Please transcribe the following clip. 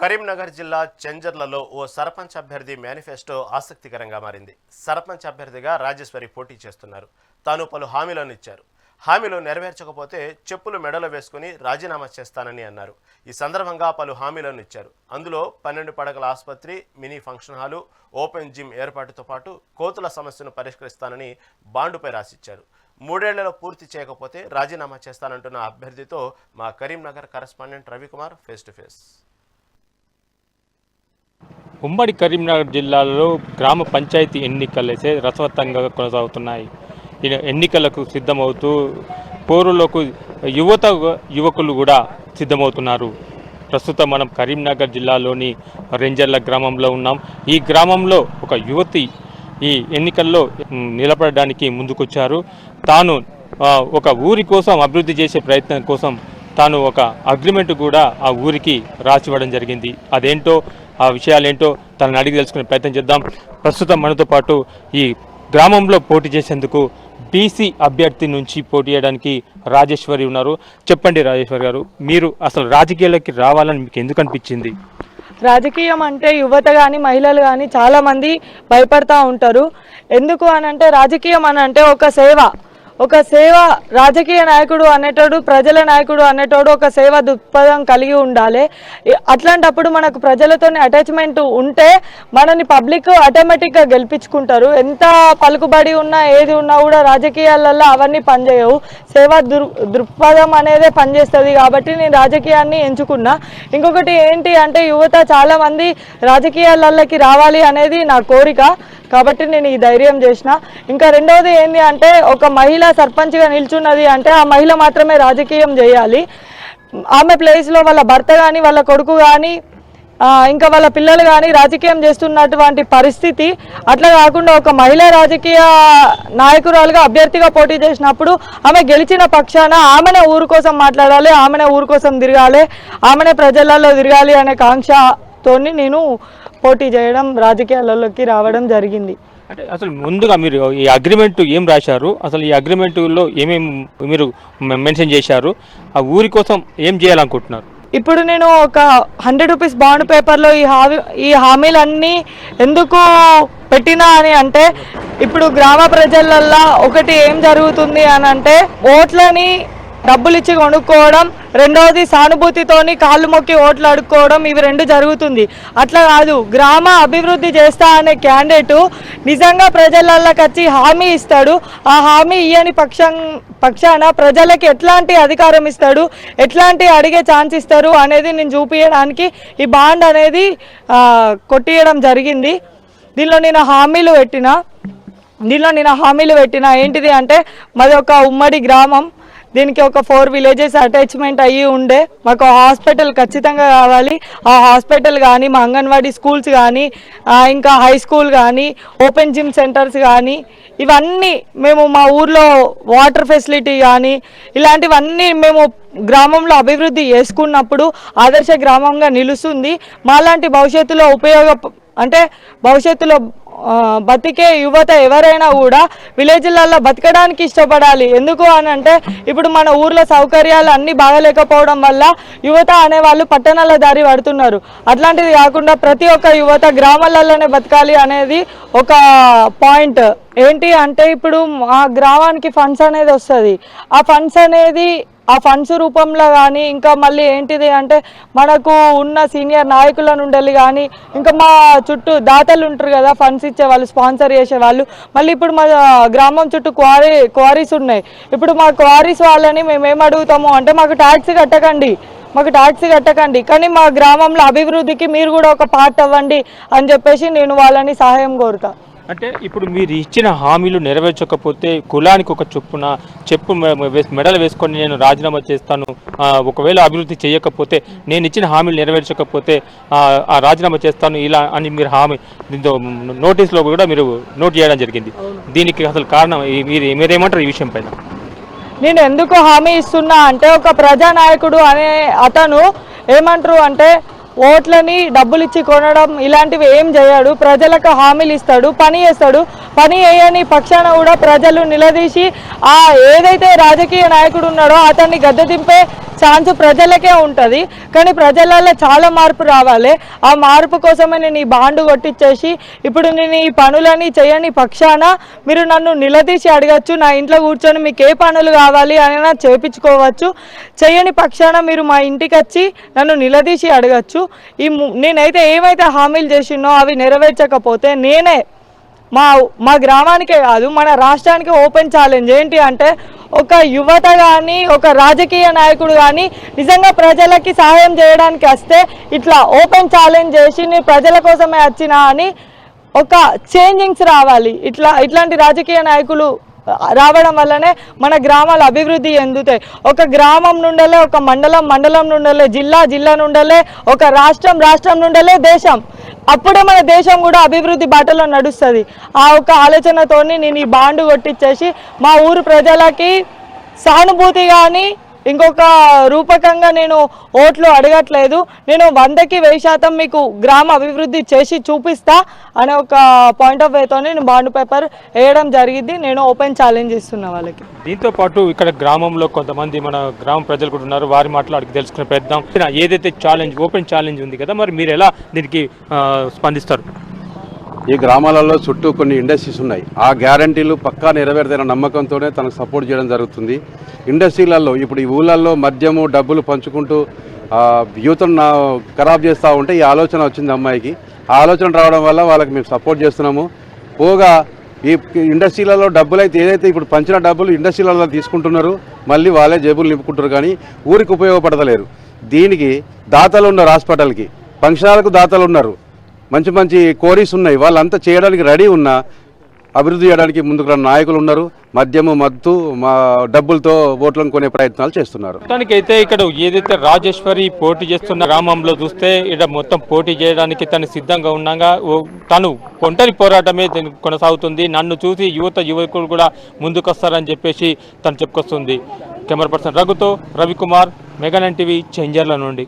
కరీంనగర్ జిల్లా చెంజర్లలో ఓ సర్పంచ్ అభ్యర్థి మేనిఫెస్టో ఆసక్తికరంగా మారింది. సర్పంచ్ అభ్యర్థిగా రాజేశ్వరి పోటీ చేస్తున్నారు. తాను పలు హామీలను ఇచ్చారు. హామీలు నెరవేర్చకపోతే చెప్పులు మెడలో వేసుకుని రాజీనామా చేస్తానని అన్నారు. ఈ సందర్భంగా పలు హామీలను ఇచ్చారు. అందులో పన్నెండు పడకల ఆసుపత్రి mini function hall open gym ఏర్పాటుతో పాటు కోతుల సమస్యను పరిష్కరిస్తానని బాండుపై రాసిచ్చారు. మూడేళ్ళలో పూర్తి చేయకపోతే రాజీనామా చేస్తానంటున్న అభ్యర్థితో మా Karimnagar correspondent Ravikumar face to face. ఉమ్మడి కరీంనగర్ జిల్లాలో గ్రామ పంచాయతీ ఎన్నికలైతే రసవత్తంగా కొనసాగుతున్నాయి. ఈ ఎన్నికలకు సిద్ధమవుతూ పౌరులకు యువత యువకులు కూడా సిద్ధమవుతున్నారు. ప్రస్తుతం మనం కరీంనగర్ జిల్లాలోని రెంజర్ల గ్రామంలో ఉన్నాం. ఈ గ్రామంలో ఒక యువతి ఈ ఎన్నికల్లో నిలబడడానికి ముందుకొచ్చారు. తాను ఒక ఊరి కోసం అభివృద్ధి చేసే ప్రయత్నం కోసం తాను ఒక అగ్రిమెంట్ కూడా ఆ ఊరికి రాసివ్వడం జరిగింది. అదేంటో ఆ విషయాలు ఏంటో తనని అడిగి తెలుసుకునే ప్రయత్నం చేద్దాం. ప్రస్తుతం మనతో పాటు ఈ గ్రామంలో పోటీ చేసేందుకు బీసీ అభ్యర్థి నుంచి పోటీ చేయడానికి రాజేశ్వరి ఉన్నారు. చెప్పండి రాజేశ్వరి గారు మీరు అసలు రాజకీయాలకి రావాలని మీకు ఎందుకు అనిపించింది? రాజకీయం అంటే యువత కానీ మహిళలు కానీ చాలామంది భయపడతా ఉంటారు. ఎందుకు అని అంటే రాజకీయం అని అంటే ఒక సేవ. ఒక సేవ రాజకీయ నాయకుడు అనేటోడు ప్రజల నాయకుడు అనేటోడు ఒక సేవ దృక్పథం కలిగి ఉండాలి. అట్లాంటప్పుడు మనకు ప్రజలతోని అటాచ్మెంట్ ఉంటే మనని పబ్లిక్ ఆటోమేటిక్గా గెలిపించుకుంటారు. ఎంత పలుకుబడి ఉన్నా ఏది ఉన్నా కూడా రాజకీయాలలో అవన్నీ పనిచేయవు. సేవా దృ దృక్పథం అనేదే పనిచేస్తుంది కాబట్టి నేను రాజకీయాన్ని ఎంచుకున్నా. ఇంకొకటి ఏంటి అంటే యువత చాలామంది రాజకీయాలకి రావాలి అనేది నా కోరిక. కాబట్టి నేను ఈ ధైర్యం చేసిన. ఇంకా రెండవది ఏంటి అంటే ఒక మహిళ సర్పంచ్గా నిల్చున్నది అంటే ఆ మహిళ మాత్రమే రాజకీయం చేయాలి. ఆమె ప్లేస్లో వాళ్ళ భర్త కానీ వాళ్ళ కొడుకు కానీ ఇంకా వాళ్ళ పిల్లలు కానీ రాజకీయం చేస్తున్నటువంటి పరిస్థితి. అట్లా కాకుండా ఒక మహిళా రాజకీయ నాయకురాలుగా అభ్యర్థిగా పోటీ చేసినప్పుడు ఆమె గెలిచిన పక్షాన ఆమెనే ఊరు కోసం మాట్లాడాలి ఆమెనే ఊరు కోసం తిరగాలి ఆమెనే ప్రజలలో తిరగాలి అనే కాంక్షతోని నేను పోటీ చేయడం రాజకీయాలలోకి రావడం జరిగింది. అంటే అసలు ముందుగా మీరు ఈ అగ్రిమెంట్ ఏం రాశారు? అసలు ఈ అగ్రిమెంట్లో ఏమేమి మీరు మెన్షన్ చేశారు? ఆ ఊరి కోసం ఏం చేయాలనుకుంటున్నారు? ఇప్పుడు నేను ఒక హండ్రెడ్ రూపీస్ బాండ్ పేపర్లో ఈ హామీ ఈ హామీలన్నీ ఎందుకు పెట్టినా అని అంటే ఇప్పుడు గ్రామ ప్రజలల్లో ఒకటి ఏం జరుగుతుంది అని అంటే ఓట్లని డబ్బులు ఇచ్చి కొనుక్కోవడం రెండవది సానుభూతితోని కాళ్ళు మొక్కి ఓట్లు అడుక్కోవడం ఇవి రెండు జరుగుతుంది. అట్లా కాదు గ్రామ అభివృద్ధి చేస్తా అనే క్యాండిడేట్ నిజంగా ప్రజలకి వచ్చి హామీ ఇస్తాడు. ఆ హామీ ఇయ్యని పక్షం పక్షాన ప్రజలకి ఎట్లాంటి అధికారం ఇస్తాడు ఎట్లాంటి అడిగే ఛాన్స్ ఇస్తారు అనేది నేను చూపించడానికి ఈ బాండ్ అనేది కొట్టియడం జరిగింది. దీనిలో నేను హామీలు పెట్టిన దీనిలో నేను హామీలు పెట్టిన ఏంటిది అంటే మాది ఒక ఉమ్మడి గ్రామం. దీనికి ఒక ఫోర్ విలేజెస్ అటాచ్మెంట్ అయ్యి ఉండే మాకు హాస్పిటల్ ఖచ్చితంగా కావాలి. ఆ హాస్పిటల్ కానీ మా అంగన్వాడీ స్కూల్స్ కానీ ఇంకా హై స్కూల్ కానీ ఓపెన్ జిమ్ సెంటర్స్ కానీ ఇవన్నీ మేము మా ఊర్లో వాటర్ ఫెసిలిటీ కానీ ఇలాంటివన్నీ మేము గ్రామంలో అభివృద్ధి చేసుకున్నప్పుడు ఆదర్శ గ్రామంగా నిలుస్తుంది. మాలాంటి భవిష్యత్తులో ఉపయోగ అంటే భవిష్యత్తులో బతికే యువత ఎవరైనా కూడా విలేజ్లలో బతకడానికి ఇష్టపడాలి. ఎందుకు అని అంటే ఇప్పుడు మన ఊర్లో సౌకర్యాలు అన్నీ బాగలేకపోవడం వల్ల యువత అనేవాళ్ళు పట్టణాల దారి పడుతున్నారు. అట్లాంటిది కాకుండా ప్రతి ఒక్క యువత గ్రామాలలోనే బతకాలి అనేది ఒక పాయింట్ ఏంటి అంటే ఇప్పుడు ఆ గ్రామానికి ఫండ్స్ అనేది వస్తుంది. ఆ ఫండ్స్ అనేది ఆ ఫండ్స్ రూపంలో కానీ ఇంకా మళ్ళీ ఏంటిది అంటే మనకు ఉన్న సీనియర్ నాయకుల నుండి కానీ ఇంకా మా చుట్టూ దాతలు ఉంటారు కదా ఫండ్స్ ఇచ్చే వాళ్ళు స్పాన్సర్ చేసే వాళ్ళు మళ్ళీ ఇప్పుడు మా గ్రామం చుట్టూ క్వారీ క్వారీస్ ఉన్నాయి. ఇప్పుడు మా క్వారీస్ వాళ్ళని మేము ఏం అడుగుతాము అంటే మాకు ట్యాక్స్ కట్టకండి. మాకు ట్యాక్స్ కట్టకండి. కానీ మా గ్రామంలో అభివృద్ధికి మీరు కూడా ఒక పార్ట్ అవ్వండి అని చెప్పేసి నేను వాళ్ళని సహాయం కోరుతా. అంటే ఇప్పుడు మీరు ఇచ్చిన హామీలు నెరవేర్చకపోతే కులానికి ఒక చొప్పున చెప్పు మెడలు వేసుకొని నేను రాజీనామా చేస్తాను ఒకవేళ అభివృద్ధి చేయకపోతే నేను ఇచ్చిన హామీలు నెరవేర్చకపోతే ఆ, రాజీనామా చేస్తాను ఇలా అని మీరు హామీ దీంతో నోటీస్లో కూడా మీరు నోట్ చేయడం జరిగింది. దీనికి అసలు కారణం మీరు మీరేమంటారు ఈ విషయం పైన? నేను ఎందుకు హామీ ఇస్తున్నా అంటే ఒక ప్రజానాయకుడు అనే అతను ఏమంటారు అంటే ఓట్లని డబ్బులు ఇచ్చి కొనడం ఇలాంటివి ఏం చేయడు. ప్రజలకు హామీలు ఇస్తాడు పని చేస్తాడు. పని చేయని పక్షాన కూడా ప్రజలు నిలదీసి ఆ ఏదైతే రాజకీయ నాయకుడు ఉన్నాడో అతన్ని గద్దె దింపే ఛాన్స్ ప్రజలకే ఉంటుంది. కానీ ప్రజలలో చాలా మార్పు రావాలి. ఆ మార్పు కోసమే నేను ఈ బాండు కొట్టించేసి ఇప్పుడు నేను ఈ పనులని చేయని పక్షాన మీరు నన్ను నిలదీసి అడగచ్చు నా ఇంట్లో కూర్చొని మీకు ఏ పనులు కావాలి అని చేపించుకోవచ్చు. చేయని పక్షాన మీరు మా ఇంటికి వచ్చి నన్ను నిలదీసి అడగచ్చు. ఈ నేనైతే ఏమైతే హామీలు చేసినో అవి నెరవేర్చకపోతే నేనే మా మా గ్రామానికే కాదు మన రాష్ట్రానికి ఓపెన్ ఛాలెంజ్. ఏంటి అంటే ఒక యువత కానీ ఒక రాజకీయ నాయకుడు కానీ నిజంగా ప్రజలకి సహాయం చేయడానికి వస్తే ఇట్లా ఓపెన్ ఛాలెంజ్ చేసి నేను ప్రజల కోసమే వచ్చినా అని ఒక చేంజింగ్స్ రావాలి. ఇట్లా ఇట్లాంటి రాజకీయ నాయకులు రావడం వల్లనే మన గ్రామాలు అభివృద్ధి చెందుతాయి. ఒక గ్రామం నుండలే ఒక మండలం మండలం నుండలే జిల్లా జిల్లా నుండలే ఒక రాష్ట్రం రాష్ట్రం నుండలే దేశం. అప్పుడే మన దేశం కూడా అభివృద్ధి బాటలో నడుస్తుంది. ఆ ఒక ఆలోచనతోని నేను ఈ బాండు కొట్టించేసి మా ఊరు ప్రజలకి సానుభూతి కానీ ఇంకొక రూపకంగా నేను ఓట్లు అడగట్లేదు. నేను వందకి వెయ్యి శాతం మీకు గ్రామ అభివృద్ధి చేసి చూపిస్తా అనే ఒక పాయింట్ ఆఫ్ వ్యూతో నేను బాండ్ పేపర్ వేయడం జరిగింది. నేను ఓపెన్ ఛాలెంజ్ ఇస్తున్నా వాళ్ళకి. దీంతో పాటు ఇక్కడ గ్రామంలో కొంతమంది మన గ్రామ ప్రజలు కూడా ఉన్నారు. వారి మాట్లాడి తెలుసుకునే ప్రయత్నం. ఏదైతే ఛాలెంజ్ ఓపెన్ ఛాలెంజ్ ఉంది కదా మరి మీరు ఎలా దీనికి స్పందిస్తారు? ఈ గ్రామాలలో చుట్టూ కొన్ని ఇండస్ట్రీస్ ఉన్నాయి. ఆ గ్యారంటీలు పక్కా నెరవేరుదైన నమ్మకంతోనే తనకు సపోర్ట్ చేయడం జరుగుతుంది. ఇండస్ట్రీలలో ఇప్పుడు ఈ ఊళ్ళల్లో మద్యము డబ్బులు పంచుకుంటూ యూత్ను ఖరాబ్ చేస్తూ ఉంటే ఈ ఆలోచన వచ్చింది అమ్మాయికి. ఆ ఆలోచన రావడం వల్ల వాళ్ళకి మేము సపోర్ట్ చేస్తున్నాము. పోగా ఈ ఇండస్ట్రీలలో డబ్బులు అయితే ఏదైతే ఇప్పుడు పంచిన డబ్బులు ఇండస్ట్రీలలో తీసుకుంటున్నారు మళ్ళీ వాళ్ళే జేబులు నింపుకుంటారు కానీ ఊరికి ఉపయోగపడతలేరు. దీనికి దాతలు ఉన్నారు హాస్పిటల్కి ఫంక్షనాలకు దాతలు ఉన్నారు. మంచి మంచి కోరీస్ ఉన్నాయి. వాళ్ళంతా చేయడానికి రెడీ ఉన్నా అభివృద్ధి చేయడానికి ముందుకు నాయకులు ఉన్నారు. మద్యము మత్తు మా డబ్బులతో ఓట్లను కొనే ప్రయత్నాలు చేస్తున్నారు. మొత్తానికి అయితే ఇక్కడ ఏదైతే రాజేశ్వరి పోటీ చేస్తున్న గ్రామంలో చూస్తే ఇక్కడ మొత్తం పోటీ చేయడానికి తను సిద్ధంగా ఉన్నాగా. ఓ- తను ఒంటరి పోరాటమే కొనసాగుతుంది. నన్ను చూసి యువత యువకులు కూడా ముందుకొస్తారని చెప్పేసి తను చెప్పుకొస్తుంది. కెమెరా పర్సన్ రఘుతో రవికుమార్ మెగానన్ టీవీ చేంజర్ల నుండి.